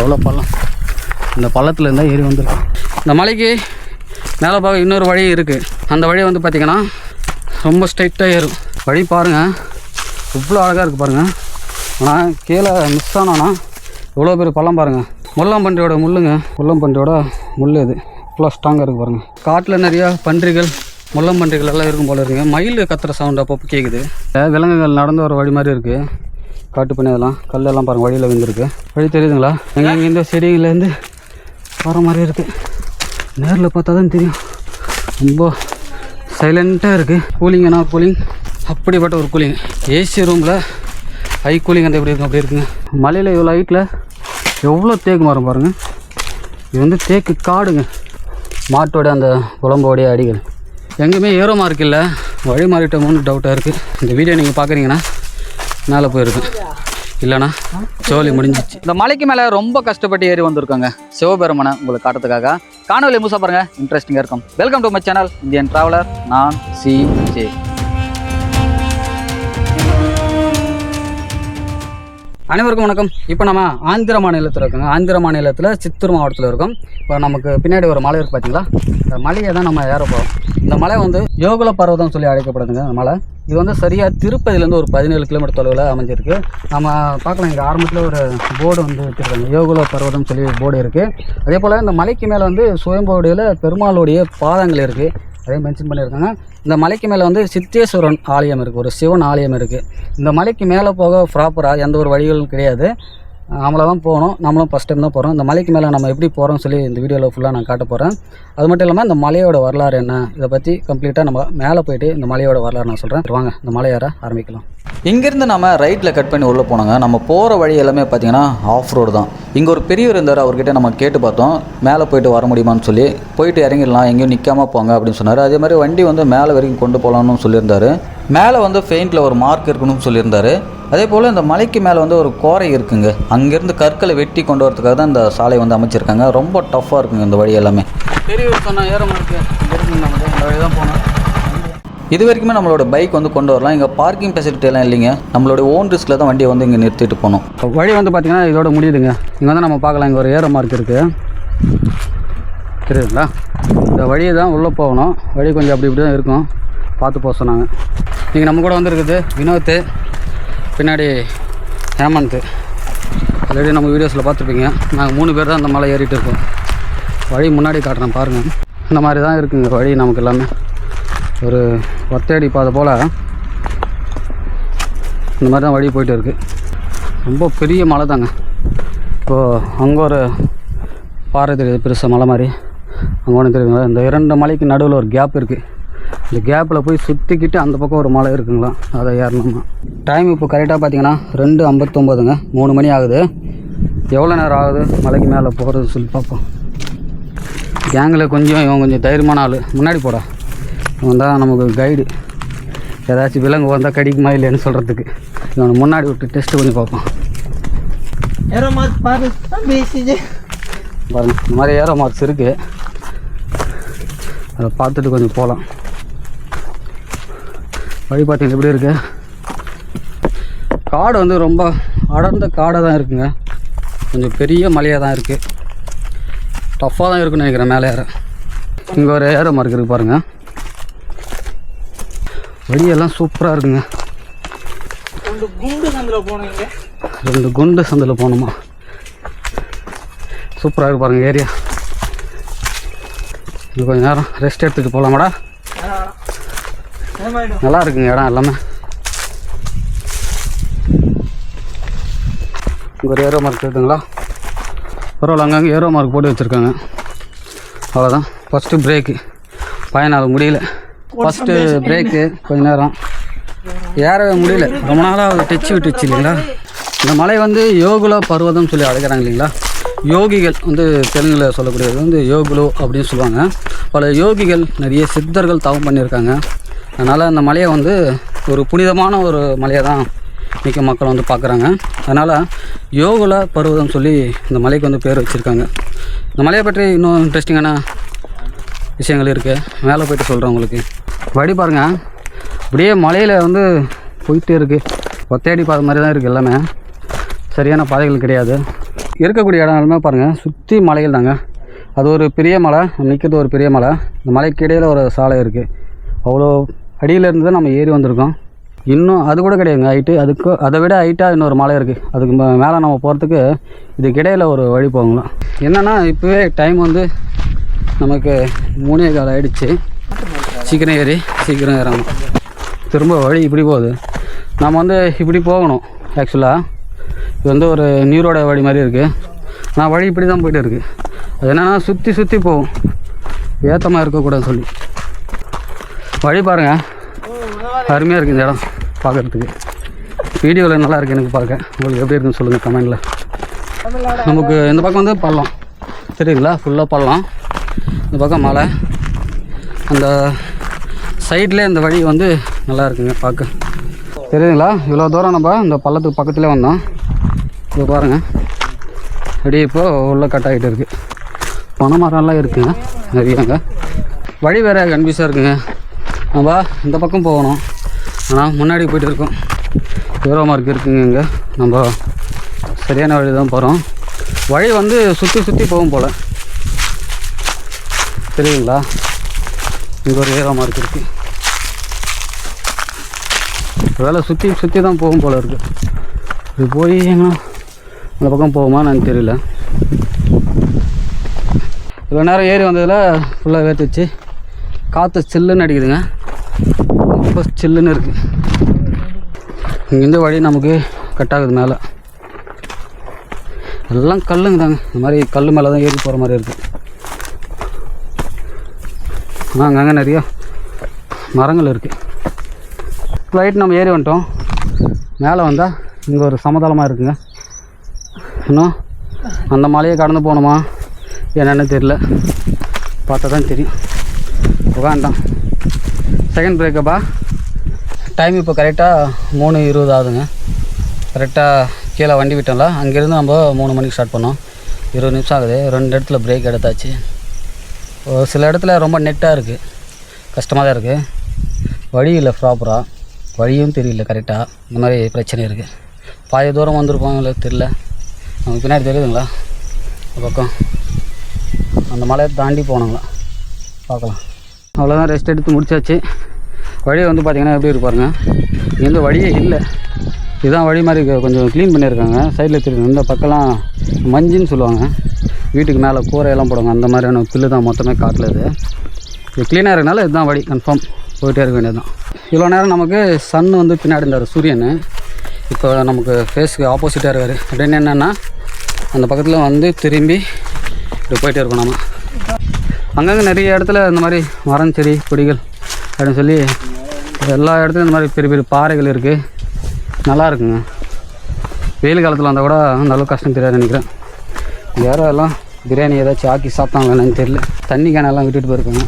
எவ்வளோ பள்ளம்? இந்த பள்ளத்தில் இருந்தால் ஏறி வந்திருக்கோம். இந்த மலைக்கு மேலே பார்க்க இன்னொரு வழி இருக்குது அந்த வழி வந்து பார்த்திங்கன்னா ரொம்ப ஸ்ட்ரைட்டாக ஏறும். வழி பாருங்கள் இவ்வளோ அழகாக இருக்குது பாருங்கள் ஆனால் கீழே மிஸ் ஆனோன்னா இவ்வளோ பெரிய பள்ளம் பாருங்கள் முள்ளம்பன்றியோட முள்ளுங்க. முள்ளம்பன்றியோட முள் இது. இவ்வளோ ஸ்ட்ராங்காக இருக்குது பாருங்கள் காட்டில் நிறையா பன்றிகள் முள்ளம்பன்றிகள் எல்லாம் இருக்கும் போல இருக்குங்க. மயில் கத்துற சவுண்ட் அப்பப்போ கேட்குது விலங்குகள் நடந்து வர வழி மாதிரி இருக்குது காட்டு பண்ணி அதெல்லாம் கல்லெல்லாம் பாருங்கள் வழியில் விழுந்துருக்கு. வழி தெரியுதுங்களா? எங்கே இந்த செடியிலேருந்து வர மாதிரி இருக்குது நேரில் பார்த்தா தான் தெரியும். ரொம்ப சைலண்ட்டாக இருக்குது கூலிங்கன்னா கூலிங் அப்படிப்பட்ட ஒரு கூலிங் ஏசி ரூமில் ஹை கூலிங் அந்த எப்படி இருக்கும் அப்படி இருக்குங்க. மலையில் இவ்வளோ ஹைட்டில் எவ்வளோ தேக்கு மரம் பாருங்கள் இது வந்து தேக்கு காடுங்க. மாட்டோட அந்த குழம்போடைய அடிகள். எங்கேயுமே ஏரோ மார்க் இல்லை. வழி மாறிட்டோமோன்னு டவுட்டாக இருக்குது இந்த வீடியோ நீங்கள் பார்க்குறீங்கன்னா மேலே போயிருக்கேன் இல்லைண்ணா ஜோலி முடிஞ்சிச்சு. இந்த மலைக்கு மேலே ரொம்ப கஷ்டப்பட்டு ஏறி வந்திருக்காங்க. சிவபெருமனை உங்களுக்கு காட்டுறதுக்காக. காணொலி முசா பாருங்க. இன்ட்ரெஸ்டிங்காக இருக்கும். Welcome to my channel Indian traveller நான் சி ஜே அனைவருக்கும் வணக்கம். இப்போ நம்ம ஆந்திர மாநிலத்தில் இருக்கோங்க. ஆந்திர மாநிலத்தில் சித்தூர் மாவட்டத்தில் இருக்கோம். இப்போ நமக்கு பின்னாடி ஒரு மலை இருக்குது பார்த்தீங்களா இந்த மலையை தான் நம்ம ஏற போகிறோம் இந்த மலை வந்து யோகுல பர்வதம் சொல்லி அழைக்கப்படுதுங்க இந்த மலை. இது வந்து சரியாக திருப்பதிலேருந்து ஒரு பதினேழு கிலோமீட்டர் தொலைவில் அமைஞ்சிருக்கு. நம்ம பார்க்கலாம் இங்கே ஆரம்பத்தில் ஒரு போர்டு வந்து வச்சுருக்காங்க. யோகுல பர்வதம் சொல்லி போர்டு இருக்குது அதே போல் இந்த மலைக்கு மேலே வந்து சுயம்போடியில் பெருமாளுடைய பாதங்கள் இருக்குது அதையும் மென்ஷன் பண்ணியிருக்காங்க. இந்த மலைக்கு மேலே வந்து சித்தேஸ்வரன் ஆலயம் இருக்குது ஒரு சிவன் ஆலயம் இருக்குது இந்த மலைக்கு மேலே போக ப்ராப்பராக எந்த ஒரு வழிகளும் கிடையாது. நம்மள தான் போகணும். நம்மளும் ஃபஸ்ட் டைம் தான் போகிறோம் இந்த மலைக்கு மேலே நம்ம எப்படி போகிறோம்னு சொல்லி இந்த வீடியோவில் ஃபுல்லாக நான் காட்ட போகிறேன் அது மட்டும் இல்லாமல் இந்த மலையோட வரலாறு என்ன? இதை பற்றி கம்ப்ளீட்டாக நம்ம மேலே போயிட்டு இந்த மலையோட வரலாறு நான் சொல்கிறேன் வாங்க இந்த மலையார ஆரம்பிக்கலாம். இங்கேருந்து நம்ம ரைட்டில் கட் பண்ணி உள்ளே போனாங்க. நம்ம போகிற வழி எல்லாமே பார்த்தீங்கன்னா ஆஃப் ரோடு தான். இங்கே ஒரு பெரியவர் இருந்தார் அவர்கிட்ட நம்ம கேட்டு பார்த்தோம். மேலே போயிட்டு வர முடியுமான்னு சொல்லி. போயிட்டு இறங்கிடலாம் எங்கேயும் நிற்காம போங்க அப்படின்னு சொன்னார். அதே மாதிரி வண்டி வந்து மேலே வரைக்கும் கொண்டு போகலான்னு சொல்லியிருந்தாரு. மேலே வந்து ஃபெயிண்டில் ஒரு மார்க் இருக்கணும்னு சொல்லியிருந்தாரு. அதே போல் இந்த மலைக்கு மேலே வந்து ஒரு கோரை இருக்குங்க. அங்கேருந்து கற்களை வெட்டி கொண்டு வரதுக்காக தான் இந்த சாலை வந்து அமைச்சிருக்காங்க. ரொம்ப டஃப்பாக இருக்குங்க இந்த வழி எல்லாமே. பெரியவர் சொன்ன ஏறம் இருக்குது இந்த வழி தான் போனோம் இது வரைக்குமே நம்மளோட பைக் வந்து கொண்டு வரலாம். இங்கே பார்க்கிங் ஃபெசிலிட்டி எல்லாம் இல்லைங்க. நம்மளோட ஓன் ரிஸ்கில் தான் வண்டியை வந்து இங்கே நிறுத்திட்டு போகணும். வழி வந்து பார்த்திங்கன்னா இதோட முடியுதுங்க. இங்கே வந்து நம்ம பார்க்கலாம். இங்கே ஒரு ஏற மார்க் இருக்குது தெரியுதுங்களா? இந்த வழியை தான் உள்ளே போகணும். வழி கொஞ்சம் அப்படி இப்படி தான் இருக்கும். பார்த்து போக சொன்னாங்க. நீங்கள் நம்ம கூட வந்துருக்குது வினோத்து பின்னாடி ஹேமந்த். ஆல்ரெடி நம்ம வீடியோஸில் பார்த்துருப்பீங்க. நாங்கள் மூணு பேர் தான் அந்த மலை ஏறிட்டு இருக்கோம். வழி முன்னாடி காட்டுறேன் பாருங்கள் இந்த மாதிரி தான் இருக்குங்க வழி நமக்கு எல்லாமே. ஒரு ஒத்தையடி பாதை போல் இந்த மாதிரி தான் வழி போயிட்டு இருக்குது ரொம்ப பெரிய மலை தாங்க. இப்போது அங்கே ஒரு பாறை தெரியுது பெருசாக மலை மாதிரி. அங்கே ஒன்று தெரியுதுங்களா? இந்த இரண்டு மலைக்கு நடுவில் ஒரு கேப் இருக்குது இந்த கேப்பில் போய் சுற்றிக்கிட்டு அந்த பக்கம் ஒரு மலை இருக்குங்களா? அதை ஏறணுமா டைம் இப்போ கரெக்டாக பார்த்தீங்கன்னா ரெண்டு ஐம்பத்தொம்போதுங்க மூணு மணி ஆகுது. எவ்வளோ நேரம் ஆகுது? மலைக்கு மேலே போகிறது சொல்லி பார்ப்போம் கேங்கில் கொஞ்சம் இவன் கொஞ்சம் தைரியமான ஆள். முன்னாடி போடா. இவன் தான் நமக்கு கைடு ஏதாச்சும் விலங்கு வந்தால் கடிக்குமா இல்லைன்னு சொல்கிறதுக்கு இவனை முன்னாடி விட்டு டெஸ்ட் பண்ணி பார்ப்போம் பாருங்க இந்த மாதிரி ஏரோ மார்க்ஸ் இருக்குது அதை பார்த்துட்டு கொஞ்சம் போகலாம் வழி பார்த்தீங்க எப்படி இருக்கு? காடு வந்து ரொம்ப அடர்ந்த காடை தான் இருக்குங்க. கொஞ்சம் பெரிய மலையாக தான் இருக்குது டஃப்பாக தான் இருக்குன்னு நினைக்கிறேன் மேலே ஏற. இங்கே ஒரு ஏற மரம் இருக்குது பாருங்கள் வழியெல்லாம் சூப்பராக இருக்குங்க. ரெண்டு குண்டு சந்தில் ரெண்டு குண்டு சந்தில் போகணுமா சூப்பராக இருக்கு பாருங்கள் ஏரியா. இன்னும் கொஞ்சம் நேரம் ரெஸ்ட் எடுத்துகிட்டு போகலாமாடா நல்லா இருக்குங்க இடம் எல்லாமே. இங்கே ஒரு ஏரோ மார்க் இருக்குதுங்களா? பரவாயில்ல அங்கங்கே ஏரோ மார்க் போட்டு வச்சுருக்காங்க. அவ்வளோதான் ஃபஸ்ட்டு பிரேக்கு பயணம் அது முடியல. ஃபஸ்ட்டு பிரேக்கு கொஞ்ச நேரம். ஏறவே முடியல. ரொம்ப நாளாக டச்சு விட்டுச்சு இல்லைங்களா? இந்த மலை வந்து யோகுல பர்வதம் சொல்லி அழைக்கிறாங்க இல்லைங்களா? யோகிகள் வந்து தெலுங்கில் சொல்லக்கூடியது வந்து யோகுலு அப்படின்னு சொல்லுவாங்க. பல யோகிகள் நிறைய சித்தர்கள் தவம் பண்ணியிருக்காங்க. அதனால் அந்த மலையை வந்து ஒரு புனிதமான ஒரு மலையை தான் மிக்க மக்கள் வந்து பார்க்குறாங்க. அதனால் யோகுல பருவதம் சொல்லி இந்த மலைக்கு வந்து பேர் வச்சுருக்காங்க. இந்த மலையை பற்றி இன்னும் இன்ட்ரெஸ்டிங்கான விஷயங்கள் இருக்குது மேலே போயிட்டு சொல்கிறேன் உங்களுக்கு. வடி பாருங்கள் அப்படியே மலையில் வந்து போயிட்டே இருக்குது ஒத்தையடி பாதை மாதிரி தான் இருக்குது எல்லாமே. சரியான பாதைகள் கிடையாது. இருக்கக்கூடிய இடம் எல்லாமே பாருங்கள் சுற்றி மலைகள் தாங்க. அது ஒரு பெரிய மலை நிற்கிறது ஒரு பெரிய மலை. இந்த மலைக்கு இடையில் ஒரு சாலை இருக்குது அவ்வளோ அடியில் இருந்து தான் நம்ம ஏறி வந்திருக்கோம். இன்னும் அது கூட கிடையாதுங்க ஹைட்டு அதுக்கு அதை விட ஹைட்டாக இன்னொரு மலை இருக்குது அதுக்கு மேலே நம்ம போகிறதுக்கு இதுக்கு இடையில் ஒரு வழி போகலாம் என்னென்னா இப்போவே டைம் வந்து நமக்கு மூணே கால் ஆகிடுச்சு சீக்கிரம் ஏறி சீக்கிரம் ஏறணும் திரும்ப வழி இப்படி போகுது. நம்ம வந்து இப்படி போகணும் ஆக்சுவலாக இது வந்து ஒரு நீரோட வழி மாதிரி இருக்குது நான் வழி இப்படி தான் போயிட்டு இருக்குது அது என்னென்னா சுற்றி சுற்றி போகும். ஏத்தமாக இருக்கக்கூடாதுன்னு சொல்லி. வழி பாருங்கள் அருமையாக இருக்குது இந்த இடம் பார்க்குறதுக்கு. வீடியோவில் நல்லா இருக்குது எனக்கு பார்க்க. உங்களுக்கு எப்படி இருக்குன்னு சொல்லுங்கள் கமெண்டில். நமக்கு இந்த பக்கம் வந்து பள்ளம். தெரியுங்களா ஃபுல்லாக பள்ளம். இந்த பக்கம் மலை. அந்த சைட்லேயே இந்த வழி வந்து நல்லா இருக்குங்க பார்க்க. தெரியுதுங்களா? இவ்வளோ தூரம் நம்ம இந்த பள்ளத்துக்கு பக்கத்துலேயே வந்தோம். இப்போ பாருங்கள் அப்படியே இப்போ உள்ள கட் ஆகிட்டு இருக்குது பனை மரம்லாம் இருக்குங்க. நிறையாங்க வழி வேறு கன்ஃபியூஸாக இருக்குங்க. நம்ம இந்த பக்கம் போகணும். ஆனால் முன்னாடி போயிட்டு இருக்கோம் ஹீரோ மார்க் இருக்குங்க இங்கே? நம்ம சரியான வழி தான் போகிறோம் வழி வந்து சுற்றி சுற்றி போகும் போல். தெரியுங்களா இங்கே ஒரு ஹீரோ மார்க் இருக்குது வேலை சுற்றி சுற்றி தான் போகும் போல் இருக்குது இது போய் எங்க அந்த பக்கம் போகுமா எனக்கு தெரியல. இவ்வளோ நேரம் ஏறி வந்ததில் ஃபுல்லாக வேர்த்துச்சு. காற்று சில்லுன்னு அடிக்குதுங்க. ரொம்ப சில்லுன்னு இருக்குது இங்கேருந்து வழி நமக்கு கட் ஆகுது மேலே. எல்லாம் கல்லுங்க தாங்க. இந்த மாதிரி கல் மேலே தான் ஏறி போகிற மாதிரி இருக்குது ஆனால் அங்கங்கே நிறைய மரங்கள் இருக்குது ஃப்ளைட் நம்ம ஏறி வந்துட்டோம். மேலே வந்தால் இங்கே ஒரு சமதளமாக இருக்குங்க. இன்னும் அந்த மலையை கடந்து போகணுமா? என்னென்னு தெரியல. பார்த்தா தான் தெரியும். உட்காண்டான் செகண்ட் பிரேக்கப்பா டைம் இப்போ கரெக்டாக மூணு இருபது ஆகுதுங்க. கரெக்டாக கீழே வண்டி விட்டோம்ல அங்கேருந்து நம்ம மூணு மணிக்கு ஸ்டார்ட் பண்ணோம். இருபது நிமிஷம் ஆகுது. ரெண்டு இடத்துல பிரேக் எடுத்தாச்சு. ஒரு சில இடத்துல ரொம்ப நெட்டாக இருக்குது கஷ்டமாக தான் இருக்குது வழி இல்லை ப்ராப்பராக வழியும் தெரியல கரெக்டாக இந்த மாதிரி பிரச்சனை இருக்குது பாதி தூரம் வந்திருப்போம் இல்லை தெரியல. நமக்கு பின்னாடி தெரியுதுங்களா? பக்கம். அந்த மலையை தாண்டி போனாங்களா? பார்க்கலாம். அவ்வளோதான் ரெஸ்ட் எடுத்து முடிச்சாச்சு. வழி வந்து பார்த்திங்கன்னா எப்படி இருப்பாருங்க எந்த வழியே இல்லை. இதுதான் வழி மாதிரி கொஞ்சம் க்ளீன் பண்ணியிருக்காங்க. சைடில் தெரியும் இந்த பக்கம்லாம் மஞ்சின்னு சொல்லுவாங்க. வீட்டுக்கு மேலே கூரையெல்லாம் போடுவாங்க. அந்த மாதிரியான புல்லு தான் மொத்தமே காட்டில் இது. இது க்ளீனாக இருக்கனால இதுதான் வழி. கன்ஃபார்ம் போயிட்டே இருக்க வேண்டியது தான் இவ்வளோ நேரம் நமக்கு சன் வந்து பின்னாடி இருந்தார் சூரியன். இப்போ நமக்கு ஃபேஸுக்கு ஆப்போசிட்டாக இருக்கார். அப்படின்னு என்னென்னா அந்த பக்கத்தில் வந்து திரும்பி இப்படி போயிட்டே இருக்கோம் நம்ம அங்கங்கே நிறைய இடத்துல இந்த மாதிரி மரம் செடி கொடிகள் அப்படின்னு சொல்லி எல்லா இடத்துலையும் இந்த மாதிரி பெரிய பெரிய பாறைகள் இருக்குது நல்லா இருக்குங்க. வெயில் காலத்தில் வந்தால் கூட அந்த அளவுக்கு கஷ்டம் தெரியாது நினைக்கிறேன். யாரோ எல்லாம் பிரியாணி ஏதாச்சும் ஆக்கி சாப்பிட்டாங்களா என்னன்னு தெரியல. தண்ணி கேனெல்லாம் விட்டுட்டு போயிருக்காங்க.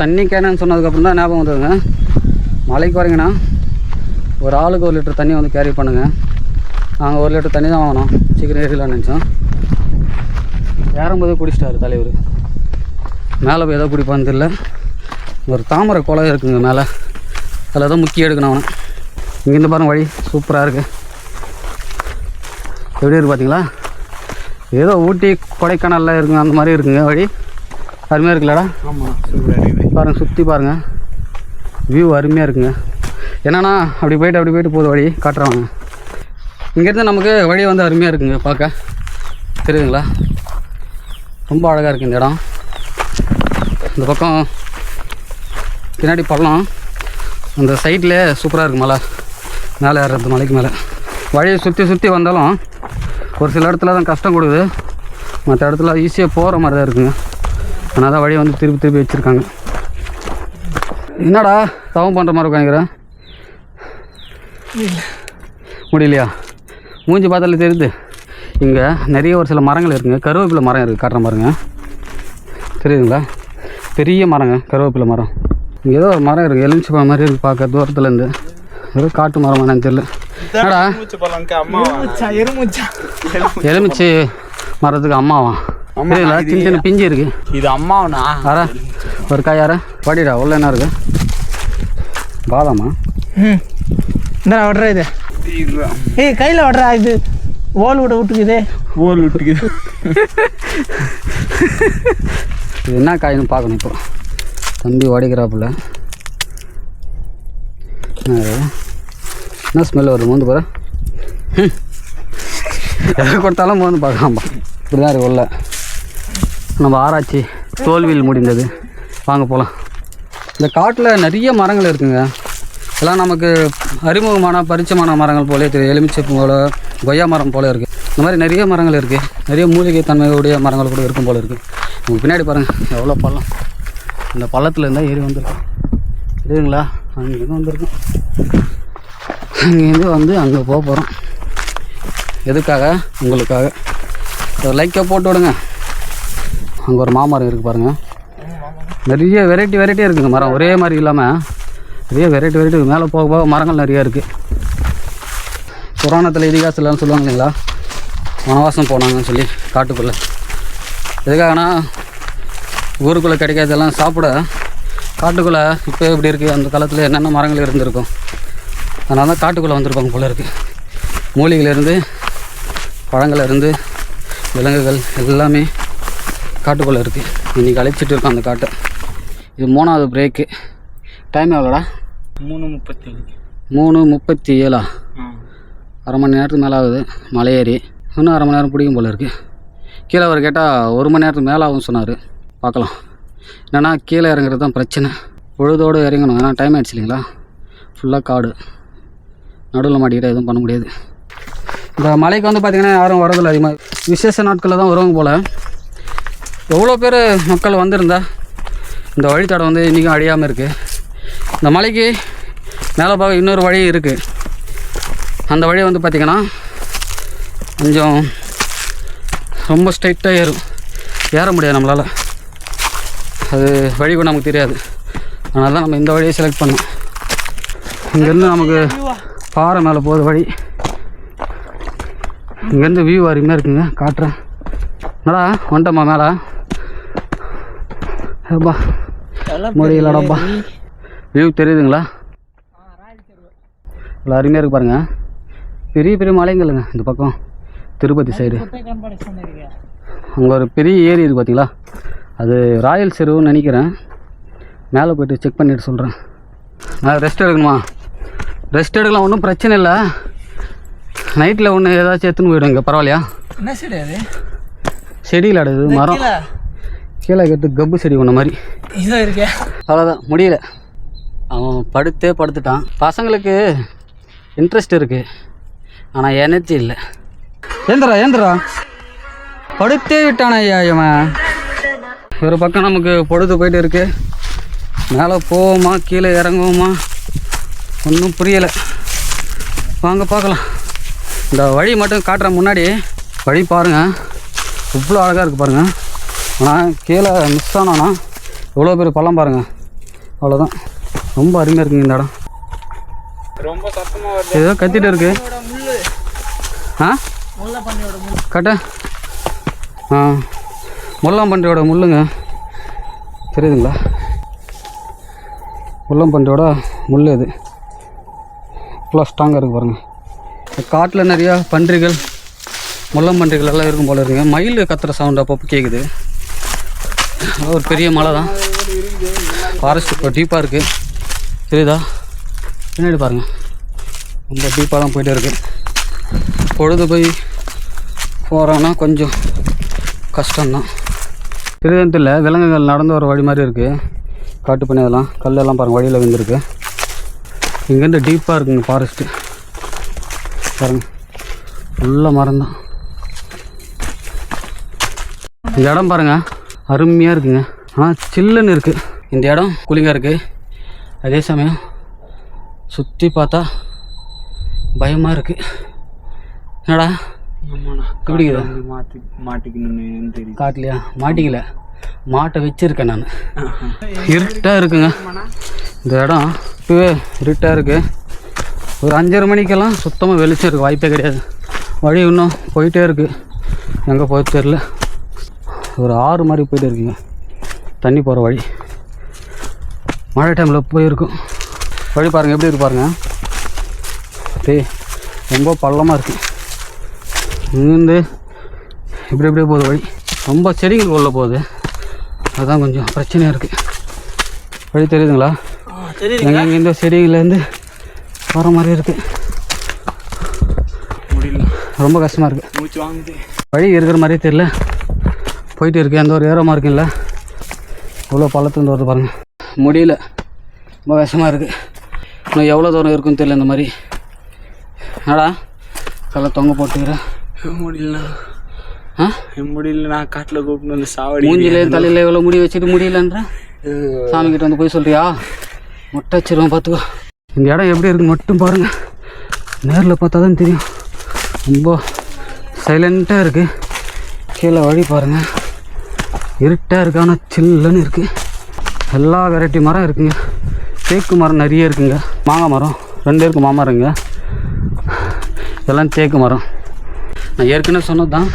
தண்ணி கேனன்னு சொன்னதுக்கப்புறம் தான் ஞாபகம் வந்ததுங்க. மலைக்கு வரீங்கன்னா ஒரு ஆளுக்கு ஒரு லிட்டர் தண்ணி வந்து கேரி பண்ணுங்கள் நாங்கள் ஒரு லிட்டர் தண்ணி தான் வாங்கினோம். சீக்கிரம் ஏறிலான்னு நினச்சோம். ஏறும்போது குடிச்சிட்டாரு தலைவர். மேலே போய் எதோ குடிப்பான்னு தெரியல. ஒரு தாமரை குளம் இருக்குங்க மேலே. அதில் தான் முக்கிய எடுக்கணும் அவனை. இங்கேருந்து பாருங்க வழி சூப்பராக இருக்குது எப்படி இருக்கு பார்த்தீங்களா? ஏதோ ஊட்டி கொடைக்கானலில் இருக்குங்க அந்த மாதிரி இருக்குங்க வழி. அருமையாக இருக்குல்லடா. ஆமாம் இருக்குது. பாருங்கள் சுற்றி பாருங்கள் வியூ அருமையாக இருக்குங்க. என்னன்னா அப்படி போயிட்டு அப்படி போயிட்டு போகுது வழி. காட்டுறாங்க இங்கேருந்து நமக்கு வழி வந்து அருமையாக இருக்குங்க பார்க்க. தெரியுதுங்களா? ரொம்ப அழகாக இருக்குது இந்த இடம். இந்த பக்கம் பின்னாடி பள்ளம். அந்த சைட்லேயே சூப்பராக இருக்குது மலை. மேலே ஏறுறது மலைக்கு மேலே. வழியை சுற்றி சுற்றி வந்தாலும் ஒரு சில இடத்துல தான் கஷ்டம் கொடுக்குது மற்ற இடத்துல ஈஸியாக போகிற மாதிரி தான் இருக்குங்க. ஆனால் தான் வழியை வந்து திருப்பி திருப்பி வச்சுருக்காங்க. என்னடா தவம் பண்ணுற மாதிரி உட்காந்துக்கிறேன் முடியலையா? மூஞ்சி பார்த்தாலே தெரியுது. இங்கே நிறைய ஒரு சில மரங்கள் இருக்குங்க. கருவேப்பிலை மரம் இருக்குது காட்டுற பாருங்க தெரியுதுங்களா? பெரிய மரங்க கருவேப்பிலை மரம். இங்கே ஏதோ ஒரு மரம் இருக்குது எலுமிச்சை பழம் மாதிரி இருக்குது பார்க்க தூரத்துலேருந்து. ஏதோ காட்டு மரம் என்னன்னு தெரியல. என்னடா? எலுமிச்சை மரத்துக்கு அம்மாவா? தெரியுங்களா சின்ன சின்ன பிஞ்சு இருக்குது இது அம்மாவனா? யாரா ஒரு காய் யாரா படிடா உள்ள என்ன இருக்கு? பாதாமா? ம். இந்த வடுற இது. ஏய் கையில் வடுறா இது. ஓல் விட விட்டுக்குதே. ஓல் விட்டுக்குது. இது என்ன காயின்னு பார்க்கணும் இப்போ. தம்பி உடைக்கிறாப்புல. என்ன ஸ்மெல் வருது? மோந்து போகிற எதை கொடுத்தாலும் மோந்து பார்க்கலாம்பா இப்படி தான் இருக்கு உள்ள. நம்ம ஆராய்ச்சி தோல்வியில் முடிந்தது. வாங்க போகலாம் இந்த காட்டில் நிறைய மரங்கள் இருக்குங்க. எல்லாம் நமக்கு அறிமுகமான பரிச்சயமான மரங்கள் போல இருக்குது எலுமிச்சை போல கொய்யா மரம் போல இருக்குது இந்த மாதிரி நிறைய மரங்கள் இருக்குது நிறைய மூலிகை தன்மையுடைய மரங்கள் கூட இருக்கும் போல இருக்குது உங்களுக்கு பின்னாடி பாருங்கள் எவ்வளோ பள்ளம். இந்த பள்ளத்தில் இருந்தால் ஏறி வந்திருக்கோம் தெரியுங்களா அங்கேருந்து வந்திருக்கோம். அங்கேருந்து வந்து அங்கே போக போகிறோம் எதுக்காக? உங்களுக்காக. ஒரு லைக்கை போட்டு விடுங்க. அங்கே ஒரு மாமரம் இருக்குது பாருங்கள் நிறைய வெரைட்டி வெரைட்டியாக இருக்குங்க மரம். ஒரே மாதிரி இல்லாமல் நிறைய வெரைட்டி வெரைட்டி மேலே போக போக மரங்கள் நிறைய இருக்குது புராணத்தில் இதிகாசத்துலலாம் சொல்லுவாங்க இல்லைங்களா? வனவாசம் போனாங்கன்னு சொல்லி காட்டுக்குள்ளே. எதுக்காகனா ஊருக்குள்ளே கிடைக்காதெல்லாம் சாப்பிட காட்டுக்குள்ளே இப்போ எப்படி இருக்குது அந்த காலத்தில் என்னென்ன மரங்கள் இருந்திருக்கும்? அதனால தான் காட்டுக்குள்ளே வந்திருப்பாங்க போல இருக்குது மூலிகையிலேருந்து பழங்கள்லேருந்து விலங்குகள் எல்லாமே காட்டுக்குள்ளே இருக்குது இன்றைக்கி அழைச்சிட்டு இருக்கோம் அந்த காட்டை. இது மூணாவது பிரேக்கு டைம் எவ்வளோடா? மூணு முப்பத்தேழு. மூணு முப்பத்தி ஏழா அரை மணி நேரத்துக்கு மேலே ஆகுது. மலை ஏறி. இன்னும் அரை மணி நேரம் பிடிக்கும் போல இருக்குது கீழே அவர் கேட்டால் ஒரு மணி நேரத்துக்கு மேலே ஆகும்னு சொன்னார். பார்க்கலாம். என்னென்னா கீழே இறங்குறது தான் பிரச்சனை. பொழுதோடு இறங்கணும். ஏன்னா டைம் ஆயிடுச்சு இல்லைங்களா? ஃபுல்லாக காடு. நடுவில் மாட்டிக்கிட்டு எதுவும் பண்ண முடியாது. இந்த மலைக்கு வந்து பார்த்திங்கன்னா யாரும் வரதில்லை அதிகமாக விசேஷ நாட்களில் தான் வருவாங்க போல். எவ்வளோ பேர் மக்கள் வந்திருந்தா இந்த வழித்தடம் வந்து இன்றைக்கும் அழியாமல் இருக்குது இந்த மலைக்கு மேலே பார்க்க இன்னொரு வழி இருக்குது அந்த வழி வந்து பார்த்திங்கன்னா கொஞ்சம் ரொம்ப ஸ்ட்ரைட்டாக ஏறும். ஏற முடியாது நம்மளால். அது வழி கூட நமக்கு தெரியாது. அதனால தான் நம்ம இந்த வழியை செலக்ட் பண்ணோம். இங்கேருந்து நமக்கு பாறை மேலே போகுது வழி. இங்கேருந்து வியூ அருமையாக இருக்குங்க காட்டுறேன். என்னடா வந்துட்டோமா மேலே? ஏப்பா முடியலடாப்பா வியூ தெரியுதுங்களா? இவ்வளோ அருமையாக இருக்கு பாருங்க. பெரிய பெரிய மலைங்களுங்க இந்த பக்கம். திருப்பதி சைடு அங்கே ஒரு பெரிய ஏரி இருக்குது பார்த்தீங்களா அது ராயல் செருவுன்னு நினைக்கிறேன். மேலே போயிட்டு செக் பண்ணிட்டு சொல்கிறேன் நான் ரெஸ்ட் எடுக்கணுமா? ரெஸ்ட் எடுக்கலாம் ஒன்றும் பிரச்சனை இல்லை. நைட்டில் ஒன்று ஏதாச்சும் எடுத்துன்னு போயிடுங்க பரவாயில்லையா? என்ன சரி அது? செடியில் அடுது மரம். கீழே? கட்டு கப்பு செடி ஒன்று மாதிரி. இதான் இருக்கே. அவ்வளோதான் முடியல. அவன் படுத்தே படுத்துட்டான். பசங்களுக்கு இன்ட்ரெஸ்ட் இருக்குது ஆனால் எனர்ஜி இல்லை. ஏந்திரா ஏந்திரா. படுத்தே விட்டானா ஐயா இவன். ஒரு பக்கம் நமக்கு பொழுது போயிட்டு இருக்கு. மேலே போவோமா? கீழே இறங்குவோமா? ஒன்றும் புரியலை. வாங்க பார்க்கலாம். இந்த வழி மட்டும் காட்டுற முன்னாடி வழி பாருங்கள் இவ்வளோ அழகாக இருக்குது பாருங்கள் ஆனால் கீழே மிஸ் ஆனோன்னா எவ்வளோ பெரிய பள்ளம் பாருங்கள் அவ்வளோதான். ரொம்ப அருமையாக இருக்குங்க இந்த இடம். ரொம்ப ஏதோ கத்திட்டு இருக்கு. ஆ? கட்ட ஆ. முள்ளம்பன்றியோட முள்ளுங்க. தெரியுதுங்களா? முள்ளம்பன்றியோட முள் இது. ஃபுல்லாக ஸ்ட்ராங்காக இருக்குது பாருங்கள் காட்டில் நிறையா பன்றிகள் முள்ளம்பன்றிகள் எல்லாம் இருக்கும் போல இருக்குங்க. மயில் கத்துற சவுண்ட் அப்பப்போ கேட்குது ஒரு பெரிய மலை தான். ஃபாரஸ்ட் இப்போ டீப்பாக இருக்குது தெரியுதா? பின்னாடி பாருங்கள் ரொம்ப டீப்பாக தான் போயிட்டே இருக்குது பொழுது போய் போகிறோன்னா கொஞ்சம் கஷ்டம்தான். திருதந்தத்தில் விலங்குகள் நடந்து வர வழி மாதிரி இருக்குது காட்டு பண்ணி அதெல்லாம் கல்லெல்லாம் பாருங்கள் வழியில் விழுந்துருக்கு. இங்கேருந்து டீப்பாக இருக்குங்க ஃபாரஸ்ட்டு பாருங்க. ஃபுல்லாக மரம் தான் இந்த இடம் பாருங்க அருமையாக இருக்குங்க. ஆனால் சில்லுன்னு இருக்குது இந்த இடம் கூலிங்காக இருக்குது அதே சமயம் சுற்றி பார்த்தா பயமாக இருக்குது என்னடா? எப்படி மாட்டி மாட்டிக்கணும்னு தெரியும் காட்டலையா? மாட்டிக்கல. மாட்டை வச்சிருக்கேன் நான். இருட்டாக இருக்குங்க. இந்த இடம் இப்போவே இருட்டாக இருக்குது ஒரு அஞ்சரை மணிக்கெல்லாம் சுத்தமாக வெளிச்சம் இருக்குது வாய்ப்பே கிடையாது. வழி இன்னும் போயிட்டே இருக்குது எங்கே போய் தெரில ஒரு ஆறு மாதிரி போயிட்டே இருக்குங்க. தண்ணி போகிற வழி. மழை டைமில் போயிருக்கும். வழி பாருங்கள் எப்படி இருக்கு பாருங்கள் டேய் ரொம்ப பள்ளமாக இருக்குது இங்கேருந்து இப்படி இப்படியே போகுது வழி. ரொம்ப செடிகள் உள்ள போகுது. அதுதான் கொஞ்சம் பிரச்சனையாக இருக்குது வழி தெரியுதுங்களா? சரி எங்கே இந்த செடிகள்லேருந்து வர மாதிரி இருக்குது முடியல. ரொம்ப கஷ்டமாக இருக்குது மூச்சு வாங்குது வழி இருக்கிற மாதிரியே தெரியல. போயிட்டு இருக்கு. எந்த ஒரு ஏரமாக இருக்குல்ல இவ்வளோ பள்ளத்துலேருந்து வருது பாருங்கள் முடியல. ரொம்ப விஷமாக இருக்குது இன்னும் எவ்வளோ தூரம் இருக்குன்னு தெரியல இந்த மாதிரி. என்னடா? கல்ல தொங்க போட்டுக்கிறேன் முடியல ஆ? முடியல நான் காட்டில் கூப்பிட்டு வந்து சாவடி மூஞ்சிலே தலையில் எவ்வளோ முடி வச்சுட்டு முடியலன்ற? சாமி கிட்ட வந்து போய் சொல்றியா? மொட்டை வச்சிருவோம் பார்த்துக்கோ. இந்த இடம் எப்படி இருக்குன்னு மட்டும் பாருங்கள் நேரில் பார்த்தா தான் தெரியும். ரொம்ப சைலண்ட்டாக இருக்குது கீழே வழி பாருங்கள் இருட்டாக இருக்கு ஆனால் சில்லுன்னு இருக்குது எல்லா வெரைட்டி மரம் இருக்குங்க. தேக்கு மரம் நிறைய இருக்குங்க. மாங்காய் மரம் ரெண்டு இருக்கு மாமரங்க இதெல்லாம் தேக்கு மரம். நான் ஏற்கனவே சொன்னது தான்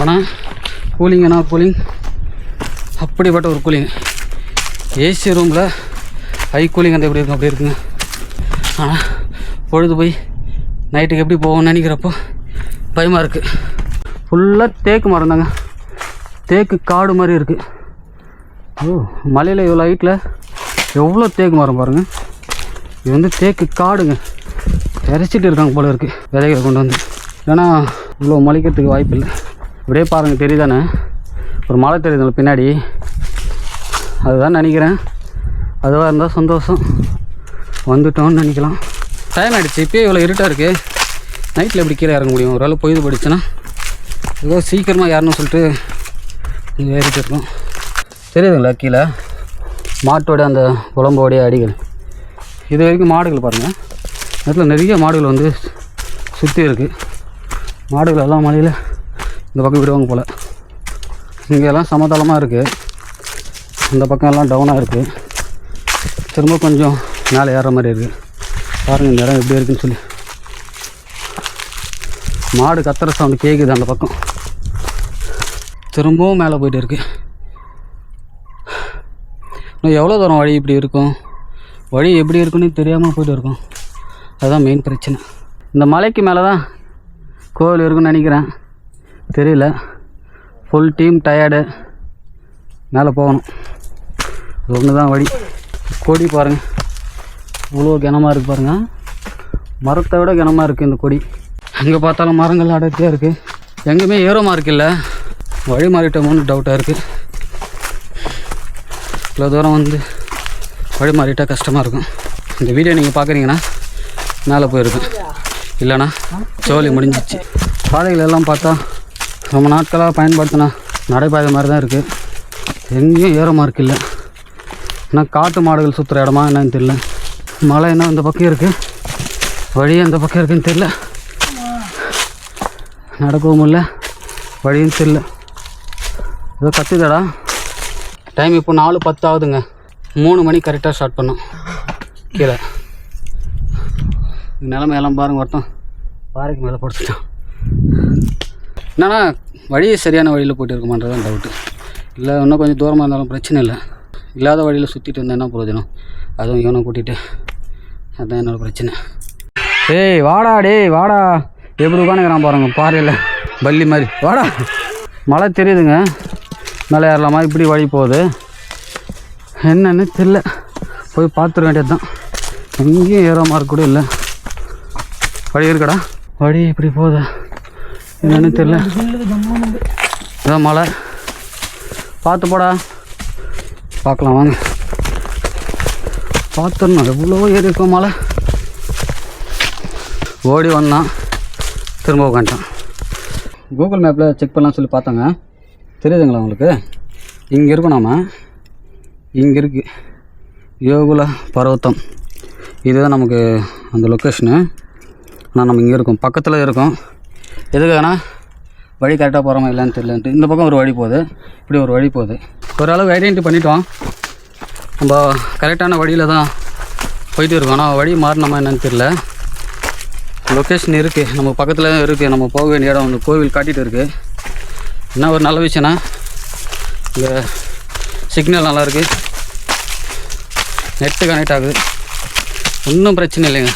ஆனால் கூலிங்கன்னா கூலிங் அப்படிப்பட்ட ஒரு கூலிங் ஏசி ரூமில் ஹை கூலிங் அந்த எப்படி இருக்கும் அப்படி இருக்குங்க. ஆனால் பொழுது போய் நைட்டுக்கு எப்படி போவோம்னு நினைக்கிறப்போ பயமாக இருக்குது ஃபுல்லாக தேக்கு மரம் தாங்க. தேக்கு காடு மாதிரி இருக்குது ஓ மலையில் இவ்வளோ ஹைட்டில் எவ்வளோ தேக்கு மரம் பாருங்கள் இது வந்து தேக்கு காடுங்க. இறைச்சிட்டு இருக்காங்க போல இருக்குது விதைகளை கொண்டு வந்து. ஏன்னா இவ்வளோ முளைக்கிறதுக்கு வாய்ப்பு இல்லை இப்படியே பாருங்கள் தெரியுதானே? ஒரு மலை தெரியுதுல பின்னாடி. அதுதான் நினைக்கிறேன். அதுவாக இருந்தால் சந்தோஷம். வந்துட்டோம்னு நினைக்கலாம். டைம் ஆகிடுச்சு இப்போயே இவ்வளோ இருட்டாக இருக்குது நைட்டில் எப்படி கீழே இறங்க முடியும். ஒரு பொய்து போயிடுச்சுன்னா. ஏதோ சீக்கிரமாக யாருன்னு சொல்லிட்டு இங்கே ஏறிட்டு இருக்கோம். தெரியுதுங்களா கீழே? மாட்டோட அந்த குழம்போடைய அடிகள். இது வரைக்கும் மாடுகள் பாருங்கள் அதில் நிறைய மாடுகள் வந்து சுற்றி இருக்குது மாடுகள் எல்லாம் மலையில் இந்த பக்கம் விடுவாங்க போல். இங்கே எல்லாம் சமதளமாக இருக்குது இந்த பக்கம் எல்லாம் டவுனாக இருக்குது திரும்ப கொஞ்சம் மேலே ஏறுற மாதிரி இருக்குது பாருங்கள் இந்த இடம் எப்படி இருக்குன்னு சொல்லி. மாடு கத்துற சவுண்டு கேட்குது அந்த பக்கம். திரும்பவும் மேலே போயிட்டு இருக்கு. இன்னும் எவ்வளோ தூரம் வழி இப்படி இருக்கும்? வழி எப்படி இருக்குன்னு தெரியாமல் போயிட்டு இருக்கோம். அதுதான் மெயின் பிரச்சனை. இந்த மலைக்கு மேலே தான் கோவில் இருக்குன்னு நினைக்கிறேன். தெரியல. ஃபுல் டீம் டயர்டு மேலே போகணும். அது ஒன்று தான் வழி. கொடி பாருங்கள் இவ்வளோ கனமாக இருக்குது பாருங்கள் மரத்தை விட கனமாக இருக்குது இந்த கொடி. எங்கே பார்த்தாலும் மரங்கள் அடர்த்தியாக இருக்குது எங்கேயுமே ஏரோமா இருக்குல்ல வழி மாறிட்டோமோன்னு டவுட்டாக இருக்குது இவ்வளோ தூரம் வந்து வழி மாறிட்டால் கஷ்டமாக இருக்கும். இந்த வீடியோ நீங்கள் பார்க்குறீங்கன்னா மேலே போயிருக்கேன் இல்லைண்ணா ஜோலி முடிஞ்சிச்சு பாதைகள் எல்லாம் பார்த்தா ரொம்ப நாட்களாக பயன்படுத்தின நடைபாதை மாதிரி தான் இருக்குது எங்கேயும் ஏற மார்க் இல்லை. ஆனால் காட்டு மாடுகள் சுற்றுற இடமா என்னன்னு தெரியல. மலை என்ன இந்த பக்கம் இருக்குது வழி அந்த பக்கம் இருக்குன்னு தெரியல. நடக்கவும் இல்லை. வழியும் தெரியல. ஏதோ கத்துதடா. டைம் இப்போ நாலு பத்து ஆகுதுங்க. மூணு மணி கரெக்டாக ஸ்டார்ட் பண்ணோம். கீழே. நிலமை எல்லாம் பாருங்கள் ஒருத்தன் பாறைக்கு மேலே படுத்துட்டான். என்னன்னா வழி சரியான வழியில் போயிட்டு இருக்குமான்றதான் டவுட்டு இல்லை இன்னும் கொஞ்சம் தூரமாக இருந்தாலும் பிரச்சனை இல்லை. இல்லாத வழியில் சுற்றிட்டு வந்தால் என்ன பிரயோஜனம்? அதுவும் இவனை கூட்டிகிட்டு அதுதான் என்னோடய பிரச்சனை. ஏய் வாடா டேய் வாடா. எப்படி உட்காந்துக்கிறான் பாருங்க பாறையில். பள்ளி மாதிரி. வாடா. மழை தெரியுதுங்க. மேலே ஏறலாமா? இப்படி வழி போகுது. என்னன்னு தெரில போய் பார்த்துட வேண்டியது தான் எங்கேயும் ஏற மார்க் கூட இல்லை. வழி இருக்கடா. வழி இப்படி போகுது? என்னன்னு தெரில இதான் மழை. பார்த்து போடா. பார்க்கலாம் வாங்க. பார்த்துடணும் எவ்வளோ ஏறி இருக்கும் மழை. ஓடி வந்தான். திரும்ப உட்காந்துட்டான் கூகுள் மேப்பில் செக் பண்ணலாம் சொல்லி பார்த்தாங்க. தெரியுதுங்களா உங்களுக்கு? இங்கே இருக்கோம் நாம. இங்கே இருக்குது யோகுல பர்வத்தம் இதுதான் நமக்கு அந்த லொக்கேஷனு ஆனால் நம்ம இங்கே இருக்கோம். பக்கத்தில் இருக்கோம். எதுக்காகனா வழி கரெக்டாக போகிறோமா இல்லைன்னு தெரியலன்ட்டு. இந்த பக்கம் ஒரு வழி போகுது. இப்படி ஒரு வழி போகுது. ஓரளவு ஐடென்டி பண்ணிட்டோம். நம்ம கரெக்டான வழியில் தான் போயிட்டு இருக்கோம். ஆனால் வழி மாறினோமா என்னன்னு தெரியல. லொக்கேஷன் இருக்குது நம்ம பக்கத்தில் இருக்குது நம்ம போக வேண்டிய இடம் ஒன்று கோவில் காட்டிகிட்டு இருக்குது என்ன ஒரு நல்ல விஷயம்னா இங்கே சிக்னல் நல்லாயிருக்கு நெட்டு கனெக்ட் ஆகுது. ஒன்றும் பிரச்சனை இல்லைங்க.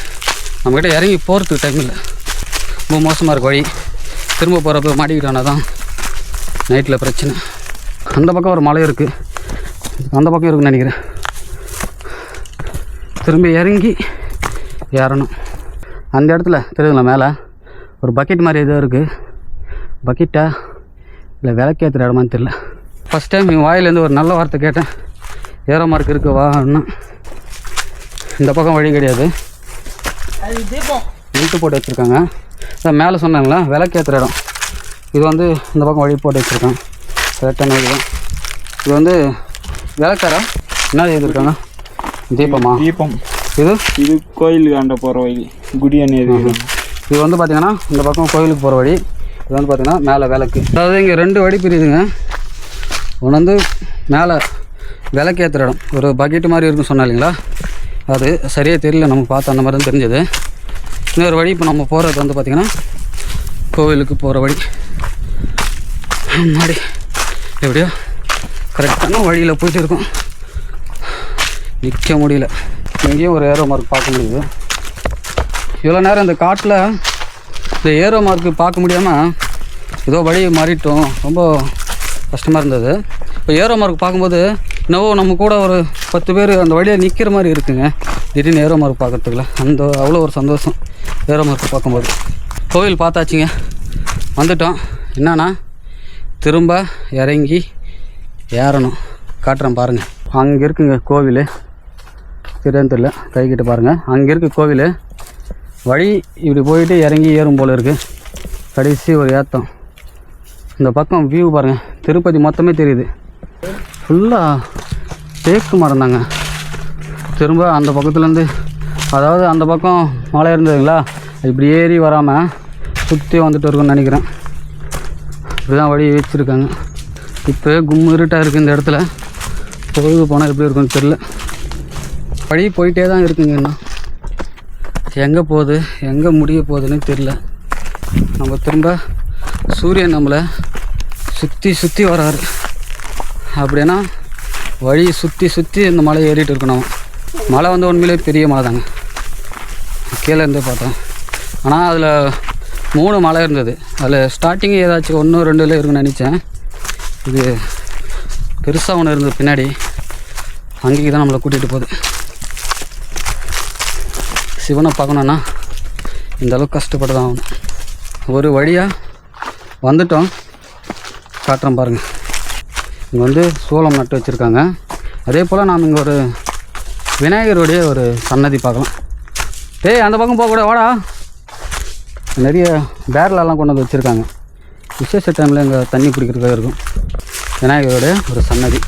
நம்மக்கிட்ட இறங்கி போகிறதுக்கு டைம் இல்லை. ரொம்ப மோசமாக இருக்கும் வழி. திரும்ப போகிறப்ப மாட்டிக்கிட்டோன்னா தான் நைட்டில் பிரச்சனை. அந்த பக்கம் ஒரு மலை இருக்குது அந்த பக்கம் இருக்குன்னு நினைக்கிறேன். திரும்ப இறங்கி ஏறணும். அந்த இடத்துல தெரியுதுங்களா மேலே? ஒரு பக்கெட் மாதிரி ஏதோ இருக்குது பக்கெட்டா இல்லை விளக்கேற்றுற இடமான்னு தெரில ஃபஸ்ட் டைம் என் வாயிலேருந்து ஒரு நல்ல வார்த்தை கேட்டேன். ஏரோ மார்க் இருக்குது வான்னு இந்த பக்கம் வழி கிடையாது. அது தீபம் இழுத்து போட்டு வச்சுருக்காங்க. அதான் மேலே சொன்னாங்களா விளக்கேற்றுற இடம். இது வந்து இந்த பக்கம் வழி போட்டு வச்சுருக்காங்க. கரெக்டான வழி தான். இது வந்து விளக்காரா என்ன எழுதியிருக்காங்க தீபமா? தீபம். இது? இது கோயிலுக்கு ஆண்ட போகிற வழி. குடி அணியது இது. வந்து பார்த்திங்கன்னா இந்த பக்கம் கோயிலுக்கு போகிற வழி. இது வந்து பார்த்திங்கன்னா மேலே விளக்கு. அதாவது இங்கே ரெண்டு வழி பிரியுதுங்க. ஒன்று வந்து மேலே விளக்கேற்றுற இடம். ஒரு பக்கெட்டு மாதிரி இருக்குன்னு சொன்னா இல்லைங்களா? அது சரியாக தெரியல நமக்கு பார்த்து அந்த மாதிரி தான் தெரிஞ்சது. இன்னொரு வழி இப்போ நம்ம போகிறது வந்து பார்த்திங்கன்னா கோவிலுக்கு போகிற வழி. முன்னாடி எப்படியோ கரெக்டான வழியில் போயிட்டு இருக்கோம். நிற்க முடியல. இங்கேயும் ஒரு ஏரோ மார்க் பார்க்க முடியுது. இவ்வளோ நேரம் இந்த காட்டில் இந்த ஏரோ மார்க்கு பார்க்க முடியாமல் ஏதோ வழி மாறிட்டோம். ரொம்ப கஷ்டமாக இருந்தது. இப்போ ஏரோ மார்க் பார்க்கும்போது என்னவோ நம்ம கூட ஒரு பத்து பேர் அந்த வழியில் நிற்கிற மாதிரி இருக்குங்க. திடீர்னு ஏரோ மார்க் பார்க்கறதுக்குள்ள. அந்த அவ்வளோ ஒரு சந்தோஷம். ஏரோ மார்க் பார்க்கும்போது. கோவில் பார்த்தாச்சுங்க. வந்துட்டோம். என்னன்னா திரும்ப இறங்கி ஏறணும். காட்டுறேன் பாருங்கள் அங்கே இருக்குங்க கோவில். சரியான்னு தெரியல. கைக்கிட்ட பாருங்கள் அங்கே இருக்குது கோவில். வழி இப்படி போயிட்டு இறங்கி ஏறும் போல் இருக்குது கடைசி ஒரு ஏத்தம். இந்த பக்கம் வியூ பாருங்கள் திருப்பதி மொத்தமே தெரியுது. ஃபுல்லாக தேக்கு மரம் தாங்க. திரும்ப அந்த பக்கத்துலேருந்து அதாவது அந்த பக்கம் மலை இருந்ததுங்களா இப்படி ஏறி வராமல் சுற்றி வந்துட்டு இருக்கும்னு நினைக்கிறேன். இப்படிதான் வழி வச்சுருக்காங்க இப்போ கும்முருட்டாக இருக்குது இந்த இடத்துல. பொழுது போனால் எப்படி இருக்குன்னு தெரில வழி போயிட்டே தான் இருக்குங்க இன்னும். எங்கே போகுது எங்கே முடிய போகுதுன்னு தெரில நம்ம திரும்ப சூரியன் நம்மளை சுற்றி சுற்றி வராரு. அப்படின்னா வழி சுற்றி சுற்றி இந்த மலை ஏறிட்டு இருக்கணும். மலை வந்து உண்மையிலே பெரிய மலை தாங்க கீழே இருந்து பார்த்தோம். ஆனால் அதில் மூணு மலை இருந்தது. அதில் ஸ்டார்டிங் ஏதாச்சும் ஒன்று ரெண்டுல இருக்குன்னு நினச்சேன். இது பெருசாக ஒன்று இருந்தது பின்னாடி. அங்கேக்கு தான் நம்மளை கூட்டிகிட்டு போகுது. சிவனை பார்க்கணுன்னா இந்த அளவுக்கு கஷ்டப்பட்டு தான் ஆகணும். ஒரு வழியாக வந்துட்டோம். காட்டுறேன் பாருங்கள் இங்கே வந்து சோளம் நட்டு வச்சுருக்காங்க. அதே போல் நாம் இங்கே ஒரு விநாயகருடைய ஒரு சன்னதி பார்க்கலாம். டேய் அந்த பக்கம் போகக்கூட வாடா. நிறைய பேரலெல்லாம் கொண்டு வந்து வச்சுருக்காங்க. விசேஷ டைமில் இங்கே தண்ணி குடிக்கிறதுக்காக இருக்கும். விநாயகருடைய ஒரு சன்னதி.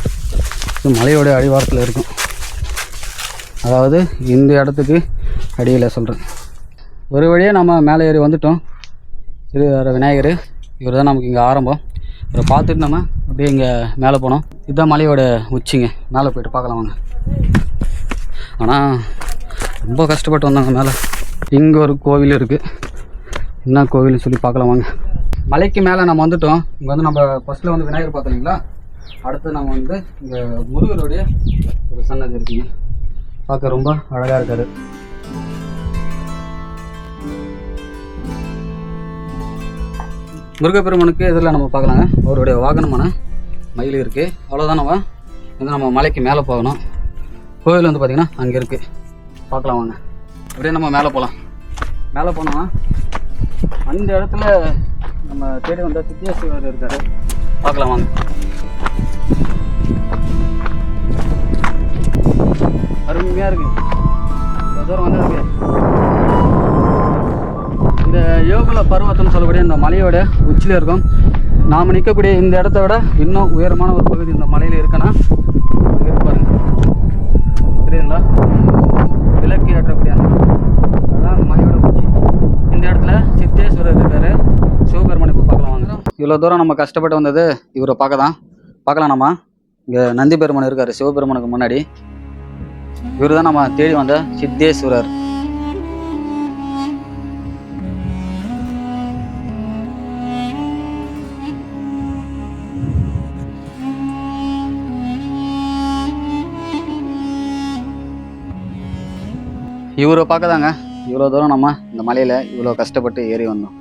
இது மலையோடைய அடிவாரத்தில் இருக்கும். அதாவது இந்த இடத்துக்கு அடியில் சொல்கிறேன் ஒரு வழியாக நம்ம மேலே ஏறி வந்துட்டோம். இது வேறு விநாயகர். இவர் தான் நமக்கு இங்கே ஆரம்பம். இதை பார்த்துட்டு நம்ம அப்படியே இங்கே மேலே போனோம். இதுதான் மலையோட உச்சிங்க. மேலே போயிட்டு பார்க்கலாம் வாங்க. ஆனால் ரொம்ப கஷ்டப்பட்டு வந்தாங்க மேலே. இங்கே ஒரு கோவில் இருக்குது என்ன கோவில்னு சொல்லி பார்க்கலாம் வாங்க. மலைக்கு மேலே நம்ம வந்துட்டோம். இங்கே வந்து நம்ம ஃபஸ்ட்டில் வந்து விநாயகர் பார்த்தோம் இல்லைங்களா? அடுத்து நம்ம வந்து இங்கே முருகருடைய ஒரு சன்னதி இருக்குங்க. பார்க்க ரொம்ப அழகாக இருக்காரு. முருகப்பெருமனுக்கு இதில் நம்ம பார்க்கலாங்க. அவருடைய வாகனமான மயில் இருக்குது அவ்வளோதான் நம்ம வந்து நம்ம மலைக்கு மேலே போகணும். கோவில் வந்து பார்த்திங்கன்னா அங்கே இருக்குது பார்க்கலாம் வாங்க. அப்படியே நம்ம மேலே போகலாம் மேலே போனோம்னா அந்த இடத்துல நம்ம தேடி வந்த சித்தியேஸ்வரர் இருக்காரு. பார்க்கலாம் வாங்க. அருமையாக இருக்கு. தூரம் வந்து இருக்கு இந்த யோகுல பருவத்தம்னு சொல்லக்கூடிய இந்த மலையோட உச்சியில் இருக்கும். நாம் நிற்கக்கூடிய இந்த இடத்த விட இன்னும் உயரமான ஒரு பகுதி இந்த மலையில் இருக்குன்னா அங்க இருக்கு பாருங்க. தெரியுதுங்களா விளக்கு ஏற்றக்கூடிய அந்த அதான் மலையோட உச்சி. இந்த இடத்துல சித்தேஸ்வரர் இருக்காரு. சிவபெருமான் இப்போ பார்க்கலாம் வாங்க. இவ்வளோ தூரம் நம்ம கஷ்டப்பட்டு வந்தது இவரை பார்க்க தான் பார்க்கலாம் நம்ம. இங்கே நந்தி பெருமான் இருக்கார். சிவபெருமனுக்கு முன்னாடி. இவர் தான் நம்ம தேடி வந்த சித்தேஸ்வரர். இவரை பார்க்க தாங்க இவ்வளோ தூரம் நம்ம இந்த மலையில் இவ்வளோ கஷ்டப்பட்டு ஏறி வந்தோம்.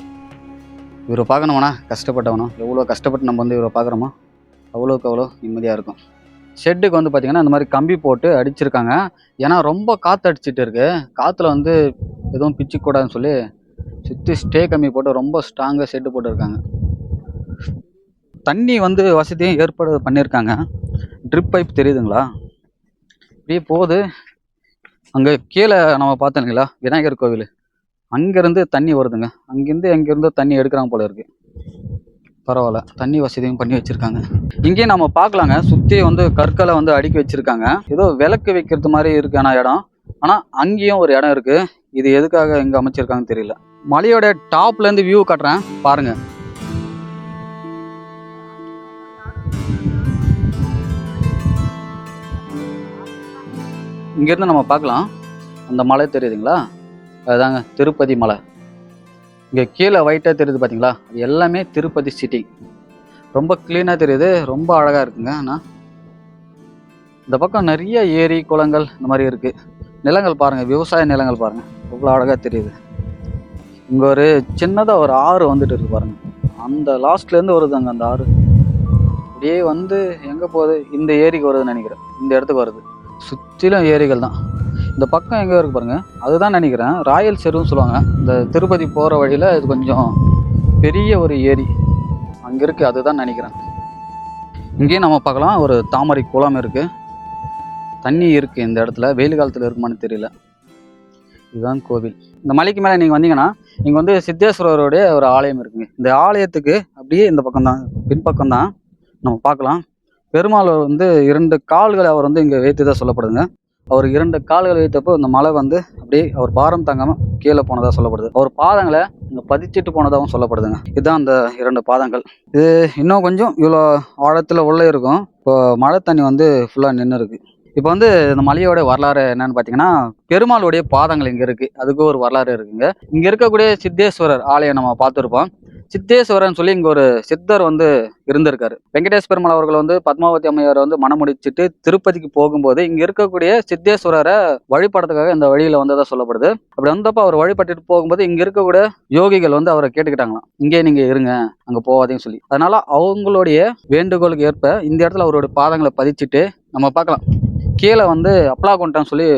இவரை பார்க்கணுமாண்ணா கஷ்டப்பட்டவனோ எவ்வளோ கஷ்டப்பட்டு நம்ம வந்து இவரை பார்க்குறோமோ அவ்வளோக்கு அவ்வளோ நிம்மதியாக இருக்கும். ஷெட்டுக்கு வந்து பார்த்திங்கன்னா இந்த மாதிரி கம்பி போட்டு அடிச்சிருக்காங்க. ஏன்னா ரொம்ப காற்று அடிச்சிட்டு இருக்குது காற்றுல வந்து எதுவும் பிச்சுக்கூடாதுன்னு சொல்லி சுற்றி ஸ்டே கம்பி போட்டு ரொம்ப ஸ்ட்ராங்காக ஷெட்டு போட்டுருக்காங்க. தண்ணி வந்து வசதியும் ஏற்பாடு பண்ணியிருக்காங்க ட்ரிப் பைப் தெரியுதுங்களா? இப்படியே போகுது. அங்கே கீழே நம்ம பார்த்தோம் இல்லைங்களா? விநாயகர் கோவில். அங்கேருந்து தண்ணி வருதுங்க. அங்கேருந்து எங்கேருந்தோ தண்ணி எடுக்கிறாங்க போல இருக்கு. பரவாயில்ல. தண்ணி வசதியும் பண்ணி வச்சுருக்காங்க. இங்கேயும் நம்ம பார்க்கலாங்க. சுற்றி வந்து கற்களை வந்து அடுக்கி வச்சுருக்காங்க. ஏதோ விளக்கு வைக்கிறது மாதிரி இருக்கான இடம். ஆனால் அங்கேயும் ஒரு இடம் இருக்குது இது எதுக்காக எங்கே அமைச்சிருக்காங்கன்னு தெரியல. மலையோட டாப்லேருந்து வியூ காட்டுறேன். பாருங்கள் இங்கேருந்து நம்ம பார்க்கலாம். அந்த மலை தெரியுதுங்களா? அதுதாங்க திருப்பதி மலை. இங்கே கீழே ஒயிட்டாக தெரியுது பார்த்தீங்களா அது எல்லாமே திருப்பதி சிட்டி ரொம்ப க்ளீனாக தெரியுது ரொம்ப அழகாக இருக்குங்க ஆனால் இந்த பக்கம் நிறைய ஏரி குளங்கள் இந்த மாதிரி இருக்குது நிலங்கள் பாருங்கள் விவசாய நிலங்கள் பாருங்கள் எவ்வளோ அழகாக தெரியுது. இங்கே ஒரு சின்னதாக ஒரு ஆறு வந்துட்டு இருக்கு பாருங்கள் அந்த லாஸ்ட்லேருந்து வருதுங்க அந்த ஆறு. அப்படியே வந்து எங்கே போகுது? இந்த ஏரிக்கு வருதுன்னு நினைக்கிறேன். இந்த இடத்துக்கு வருது. சுற்றிலும் ஏரிகள் தான். இந்த பக்கம் எங்கே இருக்கு பாருங்க. அதுதான் நினைக்கிறேன். ராயல் செருன்னு சொல்லுவாங்க. இந்த திருப்பதி போகிற வழியில் இது கொஞ்சம் பெரிய ஒரு ஏரி. அங்கே இருக்குது அதுதான் நினைக்கிறேன். இங்கேயும் நம்ம பார்க்கலாம். ஒரு தாமரை குளம் இருக்குது தண்ணி இருக்குது இந்த இடத்துல. வெயில் காலத்தில் இருக்குமான்னு தெரியல. இதுதான் கோவில். இந்த மலைக்கு மேலே நீங்கள் வந்தீங்கன்னா இங்கே வந்து சித்தேஸ்வரருடைய ஒரு ஆலயம் இருக்குங்க. இந்த ஆலயத்துக்கு அப்படியே இந்த பக்கம் தான் பின்பக்கம் தான் நம்ம பார்க்கலாம். பெருமாள் வந்து இரண்டு கால்களை அவர் வந்து இங்கே வைத்ததாக சொல்லப்படுதுங்க. அவர் இரண்டு கால்கள் வைத்தப்போ இந்த மலை வந்து அப்படியே அவர் பாரம் தங்காமல் கீழே போனதாக சொல்லப்படுது. அவர் பாதங்களை இங்கே பதிச்சிட்டு போனதாகவும் சொல்லப்படுதுங்க. இதுதான் அந்த இரண்டு பாதங்கள். இது இன்னும் கொஞ்சம் இவ்வளோ ஆழத்தில் உள்ளே இருக்கும். இப்போ மழை தண்ணி வந்து ஃபுல்லாக நின்று இருக்கு இப்போ வந்து இந்த மலையோட வரலாறு என்னன்னு பார்த்தீங்கன்னா பெருமாளுடைய பாதங்கள் இங்கே இருக்குது அதுக்கு ஒரு வரலாறு இருக்குங்க. இங்கே இருக்கக்கூடிய சித்தேஸ்வரர் ஆலயம் நம்ம பார்த்துருப்போம். சித்தேஸ்வரன் சொல்லி இங்கே ஒரு சித்தர் வந்து இருந்திருக்காரு. வெங்கடேஷ் பெருமாள் அவர்கள் வந்து பத்மாவதி அம்மையார் வந்து மனம் திருப்பதிக்கு போகும்போது இங்க இருக்கக்கூடிய சித்தேஸ்வரரை வழிபடத்துக்காக இந்த வழியில வந்ததா சொல்லப்படுது. அப்படி வந்தப்ப அவர் வழிபட்டுட்டு போகும்போது இங்க இருக்கக்கூடிய யோகிகள் வந்து அவரை கேட்டுக்கிட்டாங்களாம். இங்கே நீங்க இருங்க அங்க போவாதேன்னு சொல்லி. அதனால அவங்களுடைய வேண்டுகோளுக்கு ஏற்ப இந்த இடத்துல அவருடைய பாதங்களை பதிச்சுட்டு நம்ம பார்க்கலாம். கீழே வந்து அப்லாகுண்டான்னு சொல்லி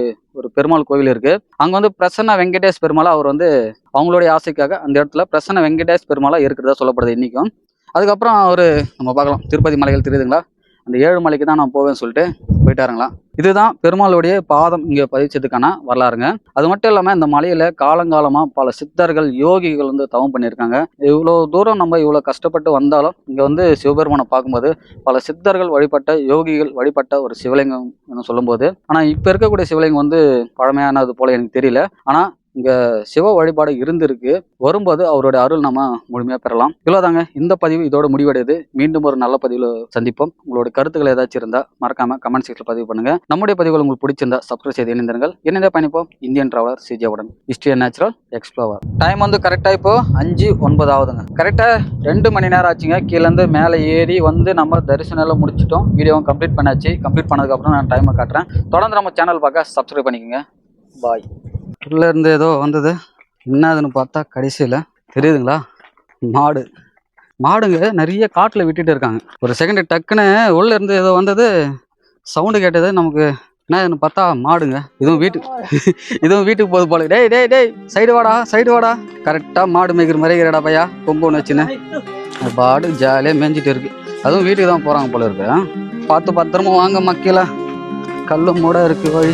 பெருமாள் கோவில் இருக்கு. அங்க வந்து பிரசன்ன வெங்கடேஷ் பெருமாளா அவர் வந்து அவங்களுடைய ஆசைக்காக அந்த இடத்துல பிரசன்ன வெங்கடேஷ் பெருமாளா இருக்கிறதா சொல்லப்படுது இன்னைக்கும். அதுக்கப்புறம் அவர் நம்ம பார்க்கலாம். திருப்பதி மலைகள் தெரியுதுங்களா? அந்த ஏழு மலைக்கு தான் நான் போவேன்னு சொல்லிட்டு போயிட்டாருங்களாம் இதுதான் பெருமாளுடைய பாதம் இங்கே பதிச்சதுக்கான வரலாறுங்க. அது மட்டும் இல்லாமல் இந்த மலையில் காலங்காலமாக பல சித்தர்கள் யோகிகள் வந்து தவம் பண்ணியிருக்காங்க. இவ்வளோ தூரம் நம்ம இவ்வளோ கஷ்டப்பட்டு வந்தாலும் இங்கே வந்து சிவபெருமானை பார்க்கும்போது பல சித்தர்கள் வழிபட்ட யோகிகள் வழிபட்ட ஒரு சிவலிங்கம் சொல்லும்போது ஆனால் இப்போ இருக்கக்கூடிய சிவலிங்கம் வந்து பழமையானது போல எனக்கு தெரியல. ஆனால் இங்கே சிவ வழிபாடு இருந்திருக்கு. வரும்போது அவருடைய அருள் நம்ம முழுமையாக பெறலாம். இவ்வளோதாங்க இந்த பதிவு இதோட முடிவடையுது. மீண்டும் ஒரு நல்ல பதிவில் சந்திப்போம். உங்களோட கருத்துக்கள் ஏதாச்சும் இருந்தால் மறக்காம கமெண்ட் செக்ஷனில் பதிவு பண்ணுங்க. நம்முடைய பதிவுகள் உங்களுக்கு பிடிச்சிருந்தா சப்ஸ்கிரைப் செய்து இணைந்திருங்கள். இணைந்த பயணிப்போம். Indian traveller சிஜியாவுடன் history and natural explorer time வந்து கரெக்டாக இப்போ அஞ்சு ஒன்பது ஆகுதுங்க கரெக்டாக ரெண்டு மணி நேரம் ஆச்சுங்க. கீழேருந்து மேலே ஏறி வந்து நம்ம தரிசனம் எல்லாம் முடிச்சிட்டோம். வீடியோவும் கம்ப்ளீட் பண்ணாச்சு. கம்ப்ளீட் பண்ணதுக்கப்புறம் நான் டைமை காட்டுறேன். தொடர்ந்து நம்ம சேனல் பார்க்க சப்ஸ்கிரைப் பண்ணிக்கோங்க. பாய் உள்ள இருந்து ஏதோ வந்தது. என்னதுன்னு பார்த்தா கடைசியில். தெரியுதுங்களா? மாடு. மாடுங்க நிறைய காட்டில் விட்டுட்டு இருக்காங்க. ஒரு செகண்ட் டக்குன்னு உள்ள இருந்து ஏதோ வந்தது. சவுண்டு கேட்டது நமக்கு. என்னதுன்னு பார்த்தா மாடுங்க. இதுவும் வீட்டு இதுவும் வீட்டுக்கு போகுது போல. டேய் டேய் டேய் சைடு வாடா சைடு வாடா. கரெக்டாக மாடு மேய்க்கிற மறைகிறடா பையா? கொம்பு ஒன்று வச்சுன்னு. பாடு ஜாலியாக மேய்ஞ்சிட்டு இருக்கு. அதுவும் வீட்டுக்கு தான் போகிறாங்க போல இருக்கு. பார்த்து பத்திரமா வாங்க மக்கள. கல்லும் மூட இருக்கு வழி